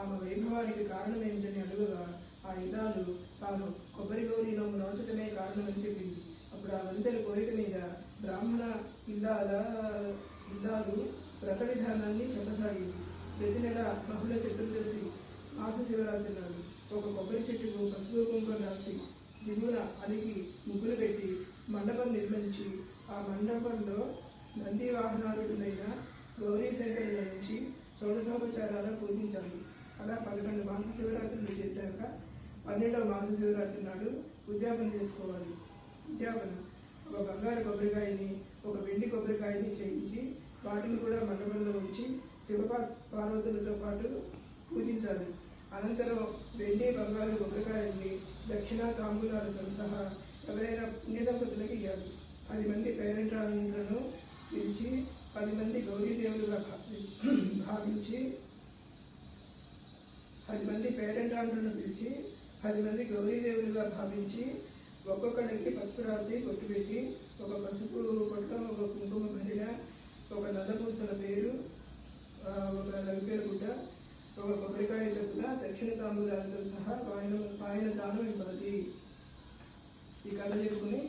ఆమె వైభవానికి కారణం ఏమిటని అడుగగా ఆ ఇల్లాలు తాను కొబ్బరి గౌరీలో నోచటమే కారణమని చెప్పింది. అప్పుడు ఆ వంతెల కోరిక మీద బ్రాహ్మణ ఇల్లాల ఇల్లాలు వ్రత విధానాన్ని చెప్పసాగింది. ప్రతి నెల బహుళ చతుర్దశి మాస శివరాత్రి నాడు ఒక కొబ్బరి చెట్టుకు పసుపు కుంకుమ రాసి దిగువన అలిగి ముగ్గులు పెట్టి మండపం నిర్మించి ఆ మండపంలో నంది వాహనాలుడైన గౌరీ శంకరుల నుంచి షోడశోపచారాలు పూజించాలి అలా పదకొండు మాస శివరాత్రులు చేశాక పన్నెండవ మాస శివరాత్రి నాడు ఉద్యాపన చేసుకోవాలి. ఉద్యాపన. ఒక బంగారు కొబ్బరికాయని ఒక వెండి కొబ్బరికాయని చేయించి వాటిని కూడా మండపంలో ఉంచి శివ పార్వతులతో పాటు పూజించాలి. అనంతరం వెండి బంగారు కొబ్బరికాయల్ని దక్షిణ తాంబూలాలతో సహా ఎవరైనా పుణ్యదంపతులకు ఇవ్వాలి పది మంది పేరెంట్లను పిలిచి పది మంది గౌరీదేవులుగా భావించి పది మంది పేరెంటాండ్రులను పిలిచి పది మంది గౌరీదేవులుగా భావించి ఒక్కొక్కడికి పసుపు రాసి బొట్టు పెట్టి ఒక పసుపు పొట్లం ఒక కుంకుమ మహిళ ఒక నల్లపూసల పేరు ఒక నలుపేరు గుడ్డ ఒక కొబ్బరికాయ చొప్పున దక్షిణ తాంబూలాలతో సహా పాయన పాయన దానం ఇవ్వాలి ఈ కథ చెప్పుకుని